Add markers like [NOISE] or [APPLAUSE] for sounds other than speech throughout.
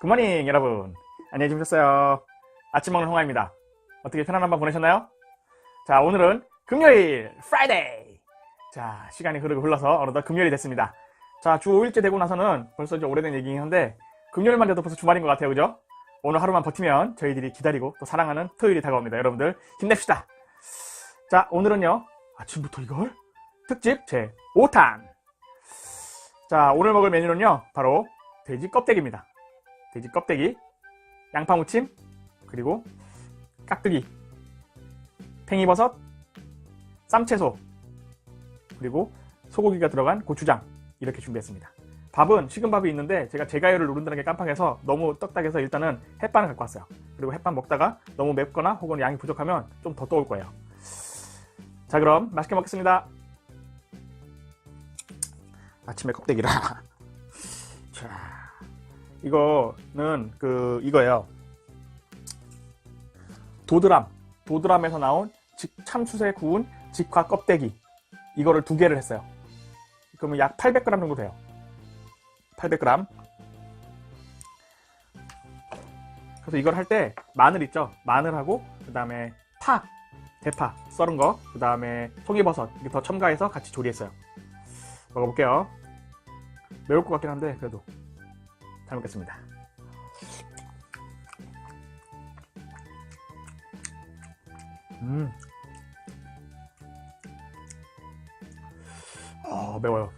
굿모닝 여러분. 안녕히 주무셨어요. 아침 먹는 홍아입니다. 어떻게 편안한 밤 보내셨나요? 자 오늘은 금요일 프라이데이 자 시간이 흐르고 흘러서 어느덧 금요일이 됐습니다. 자주 5일째 되고 나서는 벌써 이제 오래된 얘기긴 한데 금요일만 돼도 벌써 주말인 것 같아요. 그죠? 오늘 하루만 버티면 저희들이 기다리고 또 사랑하는 토요일이 다가옵니다. 여러분들 힘냅시다. 자 오늘은요. 아침부터 이걸? 특집 제 5탄. 자 오늘 먹을 메뉴는요. 바로 돼지 껍데기입니다 돼지 껍데기, 양파 무침, 그리고 깍두기, 팽이버섯, 쌈채소, 그리고 소고기가 들어간 고추장 이렇게 준비했습니다. 밥은 식은 밥이 있는데 제가 제가요를 누른다는 게 깜빡해서 너무 떡딱해서 일단은 햇반을 갖고 왔어요. 그리고 햇반 먹다가 너무 맵거나 혹은 양이 부족하면 좀 더 떠올 거예요. 자 그럼 맛있게 먹겠습니다. 아침에 껍데기라. [LAUGHS] 자. 이거는 그 이거예요. 도드람, 도드람에서 나온 직, 참숯에 구운 직화 껍데기 이거를 두 개를 했어요. 그러면 약 800g 정도 돼요. 800g. 그래서 이걸 할 때 마늘 있죠? 마늘하고 그 다음에 파, 대파 썰은 거, 그 다음에 송이버섯 이렇게 더 첨가해서 같이 조리했어요. 먹어볼게요. 매울 것 같긴 한데 그래도 잘 먹겠습니다. 음. 아, 매워요.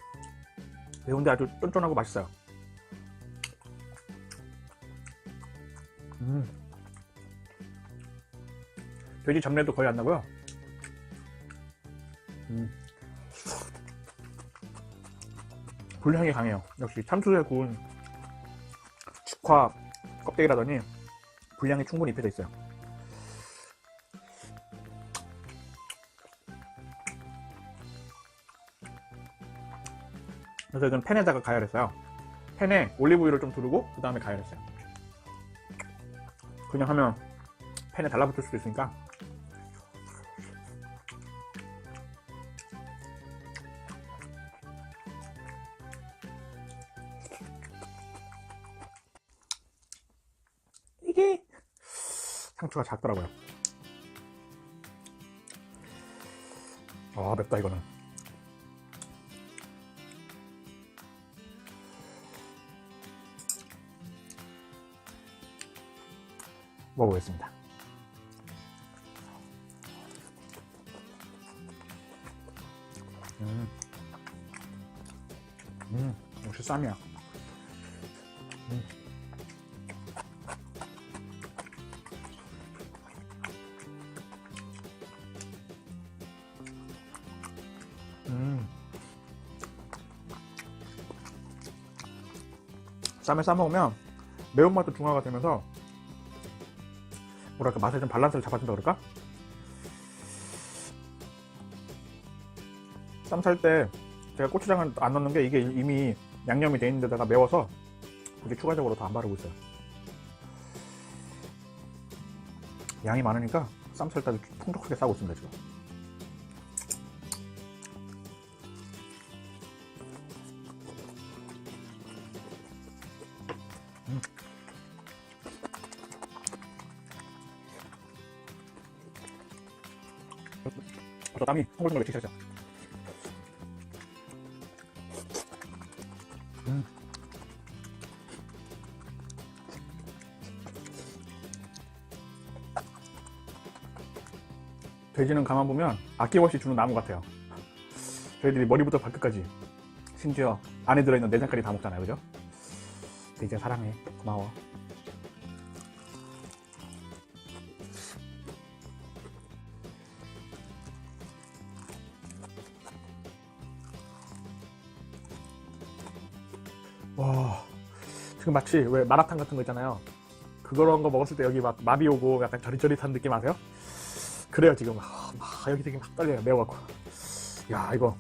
매운데 아주 쫀쫀하고 맛있어요. 음. 돼지 잡내도 거의 안 나고요. 음. 불향이 강해요. 역시 참수에 구운 직화 껍데기라더니 분량이 충분히 입혀져 있어요. 그래서 이건 팬에다가 가열했어요. 팬에 올리브유를 좀 두르고 그 다음에 가열했어요. 그냥 하면 팬에 달라붙을 수도 있으니까 이게 상추가 작더라고요. 아 맵다 이거는. 먹어보겠습니다. 음, 음, 역시 쌈이야. 음. 음. 쌈에 싸먹으면 매운맛도 중화가 되면서 뭐랄까 맛에 좀 밸런스를 잡아준다 그럴까? 쌈 살 때 제가 고추장을 안 넣는 게 이게 이미 양념이 돼 있는 데다가 매워서 굳이 추가적으로 더 안 바르고 있어요 양이 많으니까 쌈 살때 풍족하게 싸고 있습니다 지금 벌써 땀이 송글송글 맺히기 시작했어. 음. 돼지는 가만 보면 아낌없이 주는 나무 같아요. 저희들이 머리부터 발끝까지 심지어 안에 들어있는 내장까지 다 먹잖아요, 그죠? 돼지야 사랑해, 고마워. 와 지금 마치 왜 마라탕 같은 거 있잖아요 그런 거 먹었을 때 여기 막 마비 오고 약간 저릿저릿한 느낌 아세요? 그래요 지금 아, 막 여기 되게 막 떨려요 매워갖고 야 이거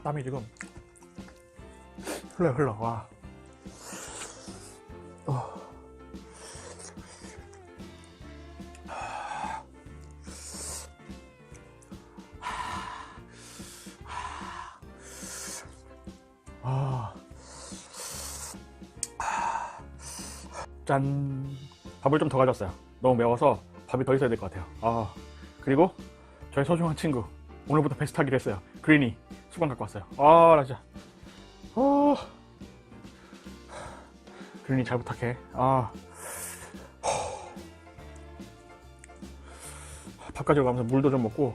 와 땀이 지금 흘러 흘러 와. 어. 아. 짠. 밥을 좀 더 가졌어요. 너무 매워서 밥이 더 있어야 될 것 같아요. 아. 그리고 저희 소중한 친구 오늘부터 베스트 하기로 했어요. 그린이 수건 갖고 왔어요. 아, 나 진짜. 어. 그린이 잘 부탁해. 아. 밥 가지고 가면서 물도 좀 먹고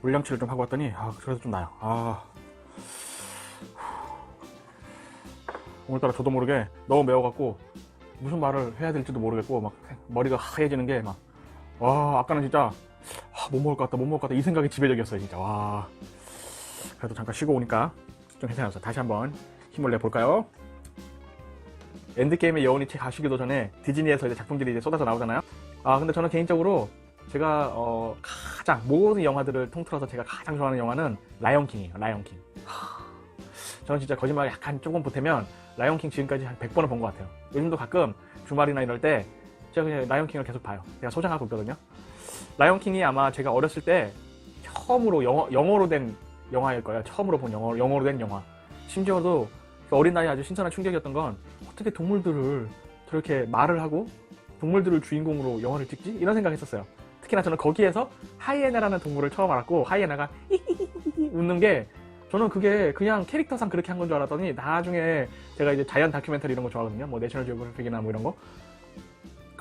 물량치를 좀 하고 왔더니 아, 그래서 좀 나요. 아. 오늘따라 저도 모르게 너무 매워갖고 무슨 말을 해야 될지도 모르겠고 막 머리가 하얘지는 게 막 와 아까는 진짜 아, 못 먹을 것 같다 못 먹을 것 같다. 이 생각이 지배적이었어요 진짜. 와. 그래도 잠깐 쉬고 오니까 좀 괜찮았어 다시 한번 힘을 내볼까요? 엔드게임의 여운이 책 가시기도 전에 디즈니에서 이제 작품들이 이제 쏟아져 나오잖아요. 아 근데 저는 개인적으로 제가 어, 가장 모든 영화들을 통틀어서 제가 가장 좋아하는 영화는 라이온킹이에요 라이온킹. 저는 진짜 거짓말 약간 조금 보태면 라이온킹 지금까지 한 100번은 본것 같아요. 요즘도 가끔 주말이나 이럴 때 제가 그냥 라이온킹을 계속 봐요. 제가 소장하고 있거든요. 라이온킹이 아마 제가 어렸을 때 처음으로 영어, 영어로 된 영화일 거예요. 처음으로 본 영어, 영어로 된 영화. 심지어도 그 어린 나이에 아주 신선한 충격이었던 건 어떻게 동물들을 저렇게 말을 하고 동물들을 주인공으로 영화를 찍지? 이런 생각 했었어요. 특히나 저는 거기에서 하이에나라는 동물을 처음 알았고 하이에나가 웃는 게 저는 그게 그냥 캐릭터상 그렇게 한 건 줄 알았더니 나중에 제가 이제 자연 다큐멘터리 이런 거 좋아하거든요. 뭐 내셔널 지오그래픽이나 뭐 이런 거.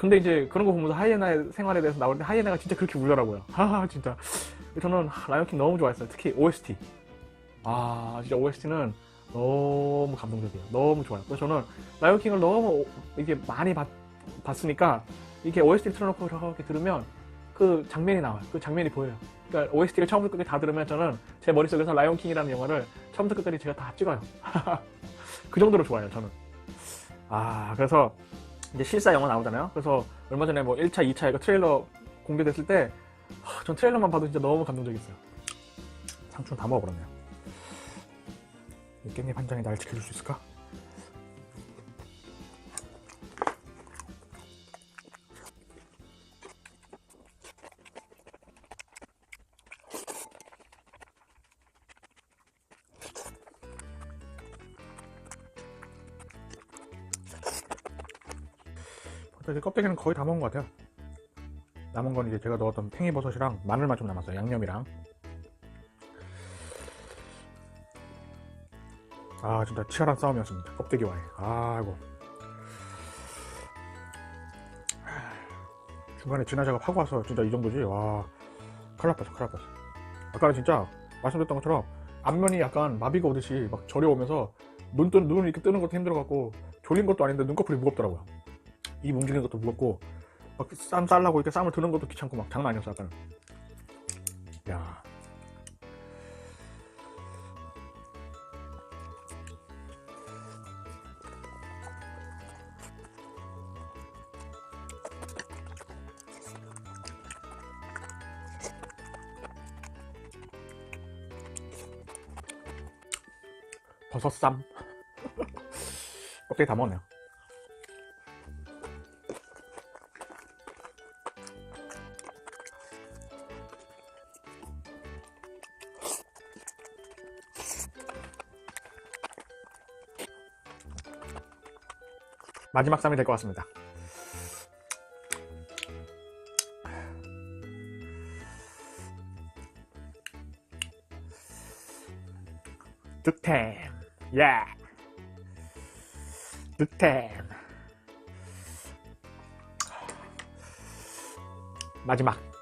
근데 이제 그런 거 보면서 하이에나의 생활에 대해서 나올 때 하이에나가 진짜 그렇게 울더라고요. 하하 진짜. 저는 라이온킹 너무 좋아했어요. 특히 OST. 아 진짜 OST는 너무 감동적이에요. 너무 좋아요. 그래서 저는 라이온킹을 너무 이게 많이 봤, 봤으니까 이게 OST를 틀어놓고 이렇게 들으면 그 장면이 나와요. 그 장면이 보여요. 그러니까 OST를 처음부터 끝까지 다 들으면 저는 제 머릿속에서 라이온킹이라는 영화를 처음부터 끝까지 제가 다 찍어요. [LAUGHS] 그 정도로 좋아요, 저는. 아, 그래서 이제 실사 영화 나오잖아요. 그래서 얼마 전에 뭐 1차, 2차 이거 트레일러 공개됐을 때, 하, 전 트레일러만 봐도 진짜 너무 감동적이었어요. 상추는 다 먹어버렸네요. 이 깻잎 한 장이 날 지켜줄 수 있을까? 이제 껍데기는 거의 다 먹은 것 같아요. 남은 건 이제 제가 넣었던 팽이버섯이랑 마늘만 좀 남았어요. 양념이랑. 아 진짜 치열한 싸움이었습니다. 껍데기와의. 아이고. 중간에 진화 작업하고 와서 진짜 이 정도지. 와. 큰일 날 뻔했어. 큰일 날 뻔했어. 아까는 진짜 말씀드렸던 것처럼 앞면이 약간 마비가 오듯이 막 저려오면서 눈 뜨, 눈을 이렇게 뜨는 것도 힘들어갖고 졸린 것도 아닌데 눈꺼풀이 무겁더라고요. 입 움직이는 것도 무겁고 막쌈 싸려고 이렇게 쌈을 드는 것도 귀찮고 막 장난 아니었어 약간. 야. 버섯쌈. [LAUGHS] 껍데기 다 먹었네요 마지막 쌈이 될 것 같습니다. 득템, 야, 득템. 마지막.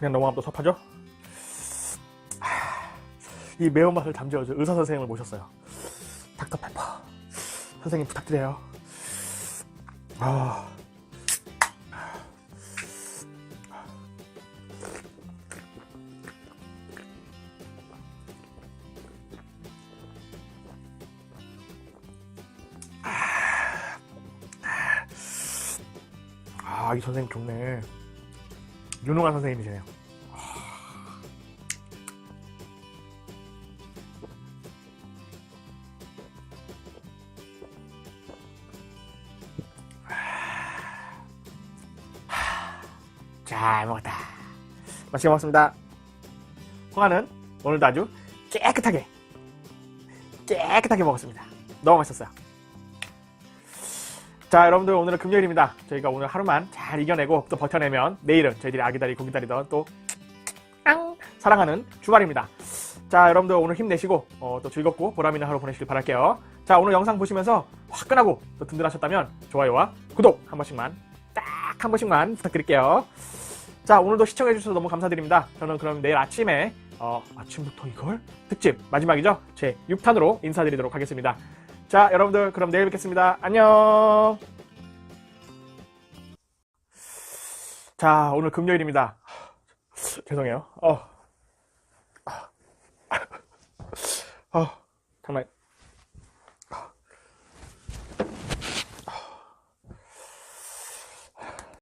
그냥 넘어가면 또 섭하죠? 아, 이 매운맛을 잠재워줄 의사 선생님을 모셨어요. 닥터페퍼 선생님 부탁드려요. 아, 아, 이 선생님 좋네. 유능한 선생님이시네요. 잘 먹었다. 맛있게 먹었습니다. 홍아는 오늘도 아주 깨끗하게, 깨끗하게 먹었습니다. 너무 맛있었어요. 자, 여러분들 오늘은 금요일입니다. 저희가 오늘 하루만 잘 이겨내고 또 버텨내면 내일은 저희들이 아기다리 고기다리던 또 앙! 사랑하는 주말입니다. 자, 여러분들 오늘 힘내시고 어, 또 즐겁고 보람 있는 하루 보내시길 바랄게요. 자, 오늘 영상 보시면서 화끈하고 또 든든하셨다면 좋아요와 구독 한 번씩만 딱 한 번씩만 부탁드릴게요. 자, 오늘도 시청해주셔서 너무 감사드립니다. 저는 그럼 내일 아침에 어, 아침부터 이걸 특집 마지막이죠? 제 6탄으로 인사드리도록 하겠습니다. 자, 여러분들 그럼 내일 뵙겠습니다. 안녕. 자, 오늘 금요일입니다. [SIGHS] 죄송해요. 어. [LAUGHS] 어, 정말